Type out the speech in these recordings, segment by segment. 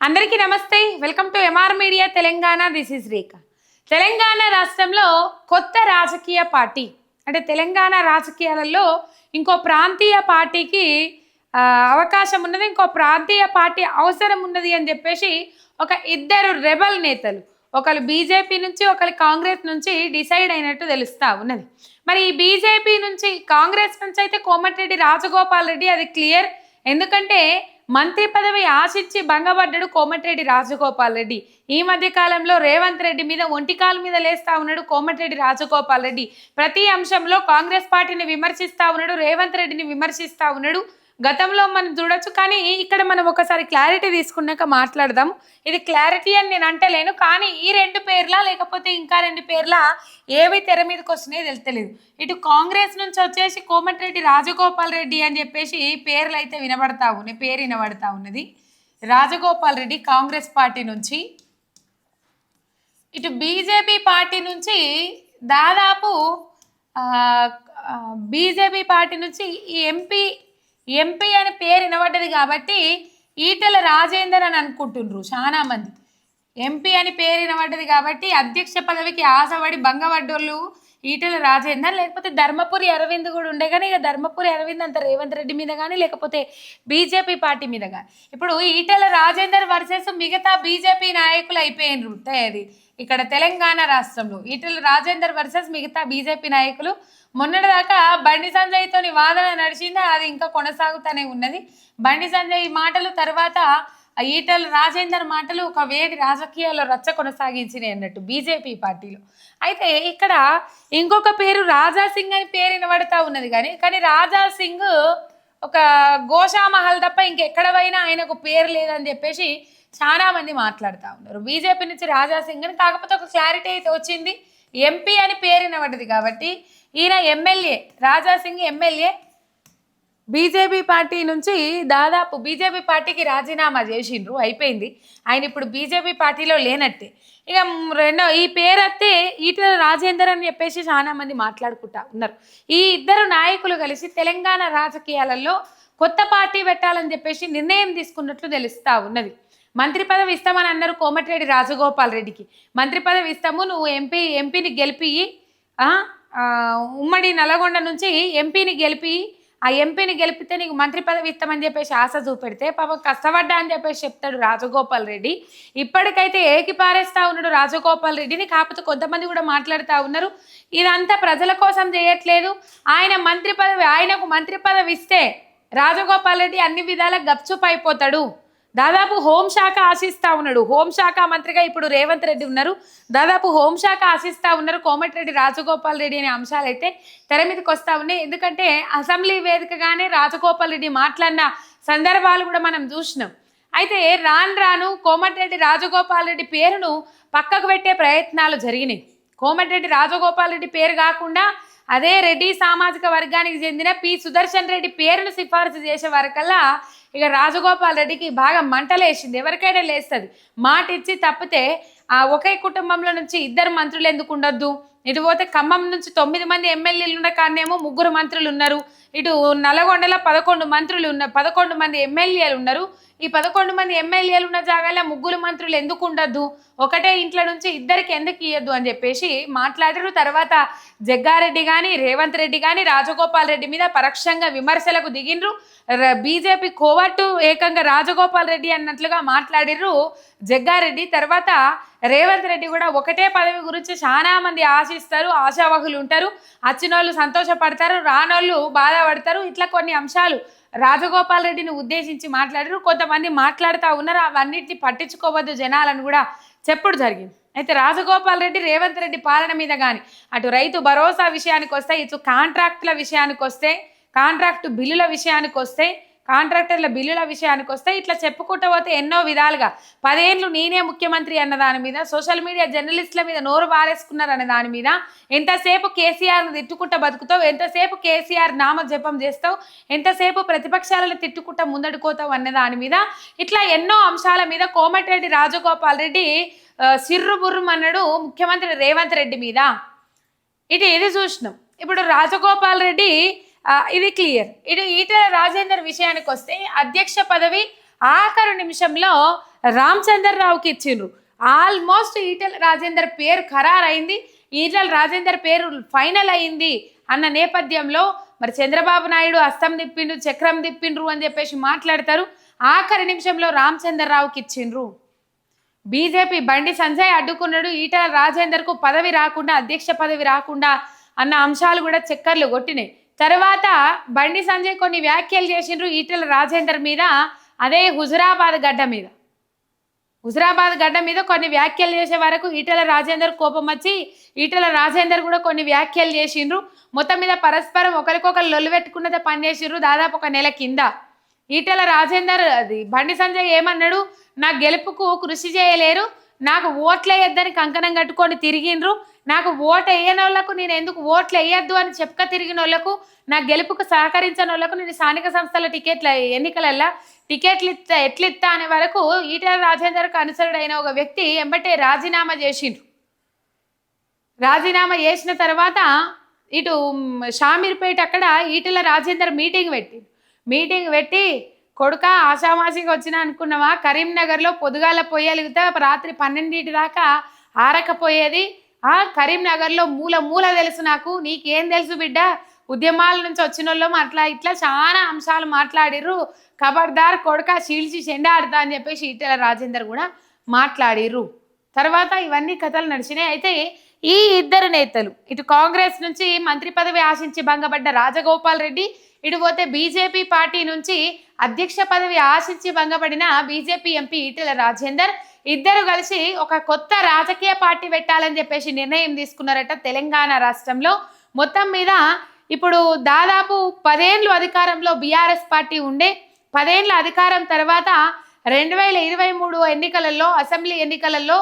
అందరికీ నమస్తే. Welcome to MR media Telangana this is Rekha Telangana రాష్ట్రంలో కొత్త రాజకీయ పార్టీ అంటే తెలంగాణ రాజకీయాలలో ఇంకో ప్రాంతీయ పార్టీకి అవకాశం ఉన్నది ఇంకో ప్రాంతీయ పార్టీ అవసరం ఉన్నది అని చెప్పేసి ఒక ఇద్దరు రెబల్ నేతలు ఒకరు బీజేపీ నుంచి ఒకరు కాంగ్రెస్ నుంచి డిసైడ్ అయినట్టు తెలుస్తూ ఉన్నది. మరి ఈ బీజేపీ నుంచి కాంగ్రెస్ నుంచి అయితే కోమటిరెడ్డి రాజగోపాల్ రెడ్డి అది క్లియర్. ఎందుకంటే మంత్రి పదవి ఆశించి భంగపడ్డాడు కోమటిరెడ్డి రాజగోపాల్ రెడ్డి. ఈ మధ్య కాలంలో రేవంత్ రెడ్డి మీద ఒంటికాల మీద లేస్తా ఉన్నాడు కోమటిరెడ్డి రాజగోపాల్ రెడ్డి. ప్రతి అంశంలో కాంగ్రెస్ పార్టీని విమర్శిస్తా ఉన్నాడు రేవంత్ రెడ్డిని విమర్శిస్తా ఉన్నాడు. గతంలో మనం చూడొచ్చు కానీ ఇక్కడ మనం ఒకసారి క్లారిటీ తీసుకున్నాక మాట్లాడదాం. ఇది క్లారిటీ అని నేను అంటలేను కానీ ఈ రెండు పేర్లా లేకపోతే ఇంకా రెండు పేర్లా ఏవి తెర మీదకి వస్తున్నాయో తెలుస్తలేదు ఇటు కాంగ్రెస్ నుంచి వచ్చేసి కోమటిరెడ్డి రాజగోపాల్ రెడ్డి అని చెప్పేసి పేర్లు అయితే వినబడతా ఉన్నాయి పేరు వినబడతా ఉన్నది. రాజగోపాల్ రెడ్డి కాంగ్రెస్ పార్టీ నుంచి. ఇటు బీజేపీ పార్టీ నుంచి దాదాపు బీజేపీ పార్టీ నుంచి ఈ ఎంపీ ఎంపీ అని పేరు వినబడ్డది కాబట్టి ఈటెల రాజేందర్ అని అనుకుంటుండ్రు చాలా మంది. ఎంపీ అని పేరు వినబడ్డది కాబట్టి అధ్యక్ష పదవికి ఆశపడి భంగపడ్డోళ్ళు ఈటల రాజేందర్ లేకపోతే ధర్మపురి అరవింద్ కూడా ఉండే కానీ ఇక ధర్మపురి అరవింద్ అంత రేవంత్ రెడ్డి మీద కానీ లేకపోతే బీజేపీ పార్టీ మీద కానీ ఇప్పుడు ఈటల రాజేందర్ వర్సెస్ మిగతా బీజేపీ నాయకులు అయిపోయినరు అది. ఇక్కడ తెలంగాణ రాష్ట్రంలో ఈటల రాజేందర్ వర్సెస్ మిగతా బీజేపీ నాయకులు మొన్నటిదాకా బండి సంజయ్తోని వాదన నడిచింది? అది ఇంకా కొనసాగుతూనే ఉన్నది. బండి సంజయ్ మాటలు తర్వాత ఈటల రాజేందర్ మాటలు ఒక వేడి రాజకీయాల్లో రచ్చ కొనసాగించినాయి అన్నట్టు బీజేపీ పార్టీలో. అయితే ఇక్కడ ఇంకొక పేరు రాజా సింగ్ అని పేరు వినబడతా ఉన్నది కానీ కానీ రాజా సింగ్ ఒక గోషామహల్ తప్ప ఇంకెక్కడ పోయినా ఆయనకు పేరు లేదని చెప్పేసి చాలా మంది మాట్లాడుతూ ఉన్నారు. బీజేపీ నుంచి రాజా సింగ్ అని కాకపోతే ఒక క్లారిటీ అయితే వచ్చింది. ఎంపీ అని పేరు వినబడ్డది కాబట్టి ఈయన MLA Raja Singh MLA BJP party నుంచి దాదాపు బీజేపీ పార్టీకి రాజీనామా చేసిండ్రు అయిపోయింది. ఆయన ఇప్పుడు బీజేపీ పార్టీలో లేనట్టే. ఇక రెండో ఈ పేరు వస్తే ఈటల రాజేందర్ అని చెప్పేసి చాలా మంది మాట్లాడుకుంటా ఉన్నారు. ఈ ఇద్దరు నాయకులు కలిసి తెలంగాణ రాజకీయాలలో కొత్త పార్టీ పెట్టాలని చెప్పేసి నిర్ణయం తీసుకున్నట్లు తెలుస్తా ఉన్నది. మంత్రి పదవి ఇస్తామని అన్నారు కోమటిరెడ్డి రాజగోపాల్ రెడ్డికి. మంత్రి పదవి ఇస్తాము నువ్వు ఎంపీ ఎంపీని గెలిపి ఉమ్మడి నల్గొండ నుంచి ఎంపీని గెలిపి ఆ ఎంపీని గెలిపితే నీకు మంత్రి పదవి ఇస్తామని చెప్పేసి ఆశ చూపెడితే పాపం కష్టపడ్డా అని చెప్పేసి చెప్తాడు రాజగోపాల్ రెడ్డి. ఇప్పటికైతే ఏకి పారేస్తా ఉన్నాడు రాజగోపాల్ రెడ్డిని కాకపోతే కొంతమంది కూడా మాట్లాడుతూ ఉన్నారు. ఇదంతా ప్రజల కోసం చేయట్లేదు. ఆయన మంత్రి పదవి ఆయనకు మంత్రి పదవి ఇస్తే రాజగోపాల్ రెడ్డి అన్ని విధాలా గప్చుప్ అయిపోతాడు. దాదాపు హోంశాఖ ఆశిస్తా ఉన్నాడు. హోంశాఖ మంత్రిగా ఇప్పుడు రేవంత్ రెడ్డి ఉన్నారు. దాదాపు హోంశాఖ ఆశిస్తా ఉన్నారు. కోమటిరెడ్డి రాజగోపాల్ రెడ్డి అనే అంశాలు అయితే తెర మీదకి వస్తా ఉన్నాయి. ఎందుకంటే అసెంబ్లీ వేదికగానే రాజగోపాల్ రెడ్డి మాట్లాడిన సందర్భాలు కూడా మనం చూసినాం. అయితే రాను రాను కోమటిరెడ్డి రాజగోపాల్ రెడ్డి పేరును పక్కకు పెట్టే ప్రయత్నాలు జరిగినాయి. కోమటిరెడ్డి రాజగోపాల్ రెడ్డి పేరు కాకుండా అదే రెడ్డి సామాజిక వర్గానికి చెందిన పి సుదర్శన్ రెడ్డి పేరును సిఫారసు చేసే వరకల్లా ఇక రాజగోపాల్ రెడ్డికి బాగా మంటలేసింది. ఎవరికైనా లేస్తుంది. మాట ఇచ్చి తప్పితే ఆ ఒకే కుటుంబంలో నుంచి ఇద్దరు మంత్రులు ఎందుకు ఉండొద్దు? ఇటు పోతే ఖమ్మం నుంచి తొమ్మిది మంది ఎమ్మెల్యేలు ఉన్న కానేమో ముగ్గురు మంత్రులు ఉన్నారు. ఇటు నల్గొండలో పదకొండు మంత్రులు ఉన్న పదకొండు మంది ఎమ్మెల్యేలు ఉన్నారు. ఈ పదకొండు మంది ఎమ్మెల్యేలు ఉన్న జాగాలో ముగ్గురు మంత్రులు ఎందుకు ఉండద్దు? ఒకటే ఇంట్లో నుంచి ఇద్దరికి ఎందుకు ఇవ్వద్దు అని చెప్పేసి మాట్లాడారు. తర్వాత జగ్గారెడ్డి కానీ రేవంత్ రెడ్డి కానీ రాజగోపాల్ రెడ్డి మీద పరోక్షంగా విమర్శలకు దిగిండ్రు. బీజేపీ కోవట్టు ఏకంగా రాజగోపాల్ రెడ్డి అన్నట్లుగా మాట్లాడిర్రు జగ్గారెడ్డి. తర్వాత రేవంత్ రెడ్డి కూడా ఒకటే పదవి గురించి చాలా మంది ఆశిస్తారు ఆశావహులు ఉంటారు. వచ్చినోళ్ళు సంతోషపడతారు రానోళ్ళు బాధపడతారు. ఇట్లా కొన్ని అంశాలు రాజగోపాల్ రెడ్డిని ఉద్దేశించి మాట్లాడారు. కొంతమంది మాట్లాడుతూ ఉన్నారు. అవన్నిటిని పట్టించుకోవద్దు జనాలను కూడా చెప్పుడు జరిగింది. అయితే రాజగోపాల్ రెడ్డి రేవంత్ రెడ్డి పాలన మీద కానీ అటు రైతు భరోసా విషయానికి వస్తే ఇటు కాంట్రాక్టుల విషయానికి వస్తే కాంట్రాక్టు బిల్లుల విషయానికి వస్తే కాంట్రాక్టర్ల బిల్లుల విషయానికి వస్తే ఇట్లా చెప్పుకుంటూ పోతే ఎన్నో విధాలుగా. పదేళ్ళు నేనే ముఖ్యమంత్రి అన్న దాని మీద సోషల్ మీడియా జర్నలిస్టుల మీద నోరు వారేసుకున్నారు అనే దాని మీద. ఎంతసేపు కేసీఆర్ను తిట్టుకుంటా బతుకుతావు? ఎంతసేపు కేసీఆర్ నామ జపం చేస్తావు? ఎంతసేపు ప్రతిపక్షాలను తిట్టుకుంటా ముందడుకోతావు అనే దాని మీద. ఇట్లా ఎన్నో అంశాల మీద కోమటిరెడ్డి రాజగోపాల్ రెడ్డి ఆ, సిర్రు అన్నాడు ముఖ్యమంత్రి రేవంత్ రెడ్డి మీద. ఇది ఇది చూసినాం. ఇప్పుడు రాజగోపాల్ రెడ్డి ఇది క్లియర్ ఇటు ఈటల రాజేందర్ విషయానికి వస్తే అధ్యక్ష పదవి ఆఖరు నిమిషంలో రామచంద్రరావుకి ఇచ్చిండ్రు. ఆల్మోస్ట్ ఈటెల రాజేందర్ పేరు ఖరారైంది. ఈటల రాజేందర్ పేరు ఫైనల్ అయింది అన్న నేపథ్యంలో మరి చంద్రబాబు నాయుడు అస్తం తిప్పిండ్రు చక్రం తిప్పిండ్రు అని చెప్పేసి మాట్లాడతారు. ఆఖరి నిమిషంలో రామచంద్రరావుకి ఇచ్చిండ్రు. బీజేపీ బండి సంజయ్ అడ్డుకున్నాడు. ఈటల రాజేందర్కు పదవి రాకుండా అధ్యక్ష పదవి రాకుండా అన్న అంశాలు కూడా చక్కర్లు కొట్టినాయి. తర్వాత బండి సంజయ్ కొన్ని వ్యాఖ్యలు చేసిండ్రు ఈటల రాజేందర్ మీద అదే హుజురాబాద్ గడ్డ మీద. హుజురాబాద్ గడ్డ మీద కొన్ని వ్యాఖ్యలు చేసే వరకు ఈటల రాజేందర్ కోపం వచ్చి ఈటల రాజేందర్ కూడా కొన్ని వ్యాఖ్యలు చేసిండ్రు. మొత్తం మీద పరస్పరం ఒకరికొకరు లొల్లుపెట్టుకున్నదే పనిచేసిండ్రు దాదాపు ఒక నెల కింద. ఈటల రాజేందర్ అది బండి సంజయ్ ఏమన్నాడు? నా గెలుపుకు కృషి చేయలేరు నాకు ఓట్లు వేయొద్దని కంకణం కట్టుకొని తిరిగిండ్రు. నాకు ఓటు వేయని వాళ్ళకు నేను ఎందుకు ఓట్లు వేయొద్దు అని చెప్పక తిరిగిన వాళ్ళకు నా గెలుపుకు సహకరించని వాళ్ళకు నేను స్థానిక సంస్థల టికెట్ల ఎన్నికలల్లా టికెట్లు ఇస్తా ఎట్లు ఇస్తా అనే వరకు ఈటల రాజేందర్కు అనుసరుడైన ఒక వ్యక్తి ఎంబటే రాజీనామా చేసిండ్రు. రాజీనామా చేసిన తర్వాత ఇటు షామీర్పేట అక్కడ ఈటల రాజేందర్ మీటింగ్ పెట్టి మీటింగ్ పెట్టి కొడుక ఆషామాషిగా వచ్చిన అనుకున్నావా? కరీంనగర్లో పొదుగాల పోయగలిగితే రాత్రి పన్నెండింటి దాకా ఆరకపోయేది. ఆ కరీంనగర్లో మూల మూల తెలుసు నాకు. నీకేం తెలుసు బిడ్డ? ఉద్యమాల నుంచి వచ్చిన వాళ్ళు అట్లా ఇట్లా చాలా అంశాలు మాట్లాడిర్రు. ఖబర్దార్ కొడుక చీల్చి చెండాడుతా అని చెప్పేసి ఈటెల రాజేందర్ కూడా మాట్లాడిర్రు. తర్వాత ఇవన్నీ కథలు నడిచినాయి. అయితే ఈ ఇద్దరు నేతలు. ఇటు కాంగ్రెస్ నుంచి మంత్రి పదవి ఆశించి భంగపడ్డ రాజగోపాల్ రెడ్డి ఇటు పోతే బీజేపీ పార్టీ నుంచి అధ్యక్ష పదవి ఆశించి భంగపడిన బీజేపీ ఎంపీ ఈటెల రాజేందర్. ఇద్దరు కలిసి ఒక కొత్త రాజకీయ పార్టీ పెట్టాలని చెప్పేసి నిర్ణయం తీసుకున్నారట తెలంగాణ రాష్ట్రంలో. మొత్తం మీద ఇప్పుడు దాదాపు పదేళ్ళు అధికారంలో బీఆర్ఎస్ పార్టీ ఉండే పదేళ్ళ అధికారం తర్వాత రెండు వేల ఇరవై మూడు ఎన్నికలలో అసెంబ్లీ ఎన్నికలలో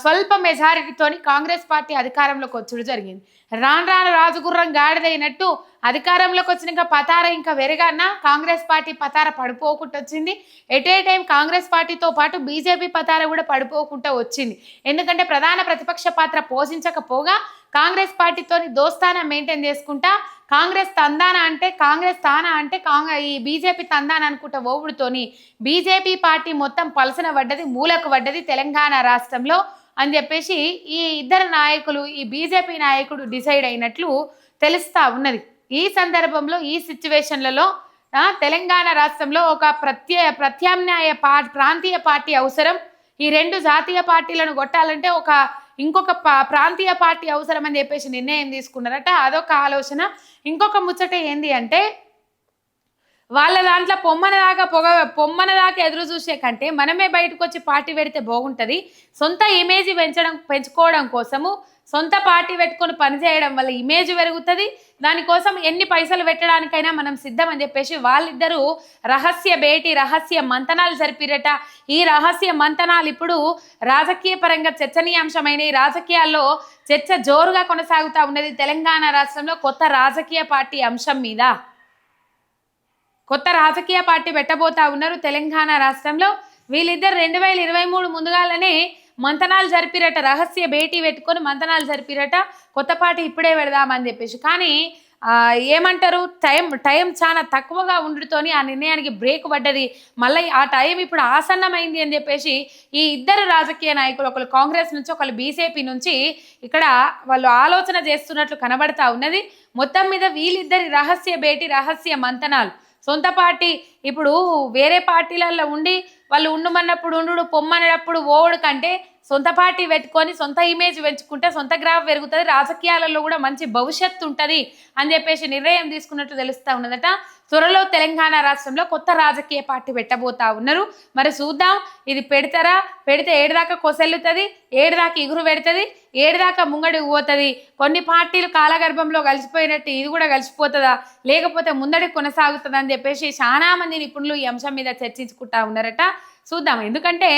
స్వల్ప మెజారిటీతోని కాంగ్రెస్ పార్టీ అధికారంలోకి వచ్చుడు జరిగింది. రాను రాను రాజగుర్రం గాడిదైనట్టు అధికారంలోకి వచ్చినాక పతార ఇంకా వెరగాన కాంగ్రెస్ పార్టీ పతార పడిపోకుండా వచ్చింది. ఎట్ ఏ టైం కాంగ్రెస్ పార్టీతో పాటు బీజేపీ పతార కూడా పడిపోకుండా వచ్చింది. ఎందుకంటే ప్రధాన ప్రతిపక్ష పాత్ర పోషించకపోగా కాంగ్రెస్ పార్టీతోని దోస్తానా మెయింటైన్ చేసుకుంటా? కాంగ్రెస్ తందాన అంటే కాంగ్రెస్ తానా అంటే కాంగ్రెస్ ఈ బీజేపీ తందాన అనుకుంటా ఓవుడుతోని బీజేపీ పార్టీ మొత్తం పలసన పడ్డది మూలకు పడ్డది తెలంగాణ రాష్ట్రంలో అని చెప్పేసి ఈ ఇద్దరు నాయకులు ఈ బీజేపీ నాయకుడు డిసైడ్ అయినట్లు తెలుస్తా ఉన్నది. ఈ సందర్భంలో ఈ సిచ్యువేషన్లలో తెలంగాణ రాష్ట్రంలో ఒక ప్రత్యే ప్రత్యామ్నాయ పా ప్రాంతీయ పార్టీ అవసరం. ఈ రెండు జాతీయ పార్టీలను కొట్టాలంటే ఒక ఇంకొక పా- ప్రాంతీయ పార్టీ అవసరం అని చెప్పేసి నిర్ణయం తీసుకున్నారట. అదొక ఆలోచన. ఇంకొక ముచ్చట ఏంది అంటే వాళ్ళ దాంట్లో పొమ్మన దాకా పొగ పొమ్మన దాకా ఎదురు చూసే కంటే మనమే బయటకు వచ్చి పార్టీ పెడితే బాగుంటుంది. సొంత ఇమేజ్ పెంచడం పెంచుకోవడం కోసము సొంత పార్టీ పెట్టుకొని పనిచేయడం వల్ల ఇమేజ్ పెరుగుతుంది. దానికోసం ఎన్ని పైసలు పెట్టడానికైనా మనం సిద్ధం అని చెప్పేసి వాళ్ళిద్దరూ రహస్య భేటీ రహస్య మంతనాలు జరిపిరట. ఈ రహస్య మంతనాలు ఇప్పుడు రాజకీయ పరంగా చర్చనీయాంశమైన రాజకీయాల్లో చర్చ జోరుగా కొనసాగుతూ ఉన్నది తెలంగాణ రాష్ట్రంలో కొత్త రాజకీయ పార్టీ అంశం మీద. కొత్త రాజకీయ పార్టీ పెట్టబోతా ఉన్నారు తెలంగాణ రాష్ట్రంలో. వీళ్ళిద్దరు రెండు వేల ఇరవై మూడు ముందుగాలనే మంతనాలు జరిపిరట రహస్య భేటీ పెట్టుకొని మంతనాలు జరిపిరట. కొత్త పార్టీ ఇప్పుడే పెడదామని చెప్పేసి. కానీ ఆ, ఏమంటారు? టైం టైం చాలా తక్కువగా ఉండుతోని ఆ నిర్ణయానికి బ్రేక్ పడ్డది. మళ్ళీ ఆ టైం ఇప్పుడు ఆసన్నమైంది అని చెప్పేసి ఈ ఇద్దరు రాజకీయ నాయకులు ఒకరు కాంగ్రెస్ నుంచి ఒకరు బీజేపీ నుంచి ఇక్కడ వాళ్ళు ఆలోచన చేస్తున్నట్లు కనబడతా ఉన్నది. మొత్తం మీద వీళ్ళిద్దరి రహస్య భేటీ రహస్య మంతనాలు. సొంత పార్టీ. ఇప్పుడు వేరే పార్టీలలో ఉండి వాళ్ళు ఉండమన్నప్పుడు ఉండు పొమ్మనేటప్పుడు ఓడు కంటే సొంత పార్టీ పెట్టుకొని సొంత ఇమేజ్ పెంచుకుంటే సొంత గ్రాఫ్ పెరుగుతుంది రాజకీయాలలో కూడా మంచి భవిష్యత్తు ఉంటుంది అని చెప్పేసి నిర్ణయం తీసుకున్నట్టు తెలుస్తా ఉన్నదట. త్వరలో తెలంగాణ రాష్ట్రంలో కొత్త రాజకీయ పార్టీ పెట్టబోతా ఉన్నారు. మరి చూద్దాం ఇది పెడతారా? పెడితే ఏడుదాకా కొసెల్లుతుంది ఏడుదాకా ఇగురు పెడుతుంది ఏడుదాకా ముంగడి పోతుంది కొన్ని పార్టీలు కాలగర్భంలో కలిసిపోయినట్టు ఇది కూడా కలిసిపోతుందా? లేకపోతే ముందడి కొనసాగుతుందని చెప్పేసి చాలా మంది నిపుణులు ఈ అంశం మీద చర్చించుకుంటా ఉన్నారట. చూద్దాం. ఎందుకంటే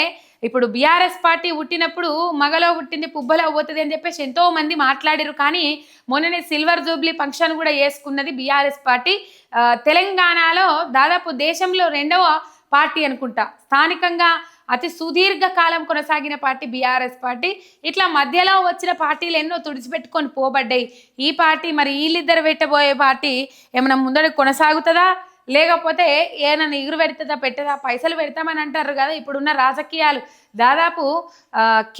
ఇప్పుడు బీఆర్ఎస్ పార్టీ పుట్టినప్పుడు మగలో పుట్టింది పుబ్బలో పోతుంది అని చెప్పేసి ఎంతో మంది మాట్లాడారు కానీ మొన్ననే సిల్వర్ జూబ్లీ ఫంక్షన్ కూడా వేసుకున్నది బీఆర్ఎస్ పార్టీ. తెలంగాణలో దాదాపు దేశంలో రెండవ పార్టీ అనుకుంటా. స్థానికంగా అతి సుదీర్ఘ కాలం కొనసాగిన పార్టీ బీఆర్ఎస్ పార్టీ. ఇట్లా మధ్యలో వచ్చిన పార్టీలు ఎన్నో తుడిచిపెట్టుకొని పోబడ్డాయి. ఈ పార్టీ మరి వీళ్ళిద్దరు పెట్టబోయే పార్టీ ఏమైనా ముందడి కొనసాగుతుందా? లేకపోతే ఏనని ఎగురు పెడుతుందా పెట్టదా? పైసలు పెడతామని అంటారు కదా ఇప్పుడున్న రాజకీయాలు. దాదాపు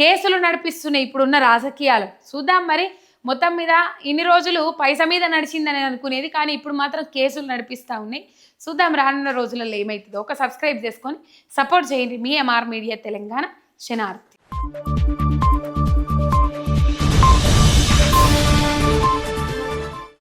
కేసులు నడిపిస్తున్నాయి ఇప్పుడున్న రాజకీయాలు. చూద్దాం మరి మొత్తం మీద ఇన్ని రోజులు పైస మీద నడిచిందని అనుకునేది కానీ ఇప్పుడు మాత్రం కేసులు నడిపిస్తూ ఉన్నాయి. చూద్దాం రానున్న రోజులలో ఏమవుతుందో ఒక సబ్స్క్రైబ్ చేసుకొని సపోర్ట్ చేయండి మీ ఎంఆర్ మీడియా తెలంగాణ శనార్థి